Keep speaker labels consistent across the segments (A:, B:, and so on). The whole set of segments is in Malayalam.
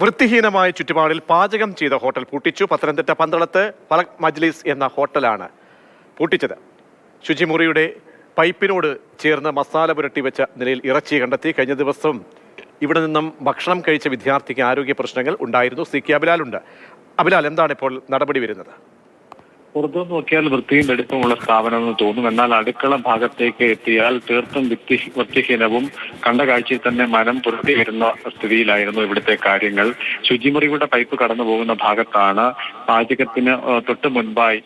A: വൃത്തിഹീനമായ ചുറ്റുപാടിൽ പാചകം ചെയ്ത ഹോട്ടൽ പൂട്ടിച്ചു. പത്തനംതിട്ട പന്തളത്ത് ഫലക് മജ്ലിസ് എന്ന ഹോട്ടലാണ് പൂട്ടിച്ചത്. ശുചിമുറിയുടെ പൈപ്പിനോട് ചേർന്ന് മസാല പുരട്ടി വെച്ച നിലയിൽ ഇറച്ചി കണ്ടെത്തി. കഴിഞ്ഞ ദിവസം ഇവിടെ നിന്നും ഭക്ഷണം കഴിച്ച വിദ്യാർത്ഥിക്ക് ആരോഗ്യ പ്രശ്നങ്ങൾ ഉണ്ടായിരുന്നു. C K അബിലാലുണ്ട്. അബിലാൽ എന്താണ് ഇപ്പോൾ നടപടി വരുന്നത്?
B: പുറത്തു നോക്കിയാൽ വൃത്തിയും വെടുപ്പുമുള്ള സ്ഥാപനമെന്ന് തോന്നും. എന്നാൽ അടുക്കള ഭാഗത്തേക്ക് എത്തിയാൽ തീർത്തും വൃത്തി വൃത്തിഹീനവും കണ്ട കാഴ്ചയിൽ തന്നെ മനം പുറത്തി വരുന്ന സ്ഥിതിയിലായിരുന്നു ഇവിടുത്തെ കാര്യങ്ങൾ. ശുചിമുറിയുടെ പൈപ്പ് കടന്നു പോകുന്ന ഭാഗത്താണ് പാചകത്തിന് തൊട്ട് മുൻപായി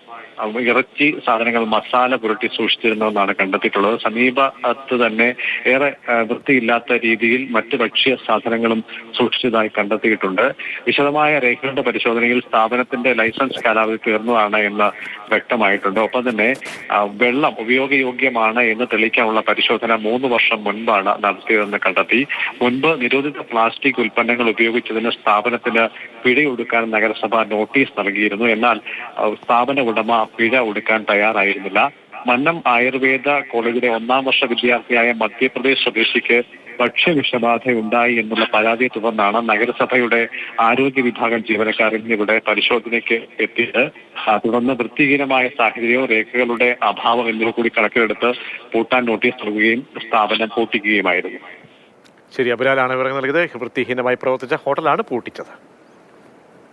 B: ഇറച്ചി സാധനങ്ങൾ മസാല പുരട്ടി സൂക്ഷിച്ചിരുന്നതെന്നാണ് കണ്ടെത്തിയിട്ടുള്ളത്. സമീപത്ത് തന്നെ ഏറെ വൃത്തിയില്ലാത്ത രീതിയിൽ മറ്റ് ഭക്ഷ്യ സാധനങ്ങളും സൂക്ഷിച്ചതായി കണ്ടെത്തിയിട്ടുണ്ട്. വിശദമായ രേഖകളുടെ പരിശോധനയിൽ സ്ഥാപനത്തിന്റെ ലൈസൻസ് കാലാവധി തീർന്നതാണ് എന്ന് വ്യക്തമായിട്ടുണ്ട്. ഒപ്പം തന്നെ വെള്ളം ഉപയോഗയോഗ്യമാണ് എന്ന് തെളിയിക്കാനുള്ള പരിശോധന മൂന്ന് വർഷം മുൻപാണ് നടത്തിയതെന്ന് കണ്ടെത്തി. മുൻപ് നിരോധിത പ്ലാസ്റ്റിക് ഉൽപ്പന്നങ്ങൾ ഉപയോഗിച്ചതിന് സ്ഥാപനത്തിന് പിഴ ഒടുക്കാൻ നഗരസഭ നോട്ടീസ് നൽകിയിരുന്നു. എന്നാൽ സ്ഥാപന ഉടമ പിഴ ഒടുക്കാൻ തയ്യാറായിരുന്നില്ല. മന്നം ആയുർവേദ കോളേജിലെ ഒന്നാം വർഷ വിദ്യാർത്ഥിയായ മധ്യപ്രദേശ് സ്വദേശിക്ക് ഭക്ഷ്യവിഷബാധ ഉണ്ടായി എന്നുള്ള പരാതിയെ തുടർന്നാണ് നഗരസഭയുടെ ആരോഗ്യ വിഭാഗം ജീവനക്കാർ ഇന്നിവിടെ പരിശോധനയ്ക്ക് എത്തിയത്. തുടർന്ന് വൃത്തിഹീനമായ സാഹചര്യവും രേഖകളുടെ അഭാവം എന്നിവ കൂടി കണക്കിലെടുത്ത് പൂട്ടാൻ നോട്ടീസ് നൽകുകയും സ്ഥാപനം പൂട്ടിക്കുകയുമായിരുന്നു.
A: ശരി അബിലാലാണ് വിവരങ്ങൾ നൽകിയത്. വൃത്തിഹീനമായി പ്രവർത്തിച്ച ഹോട്ടലാണ് പൂട്ടിച്ചത്.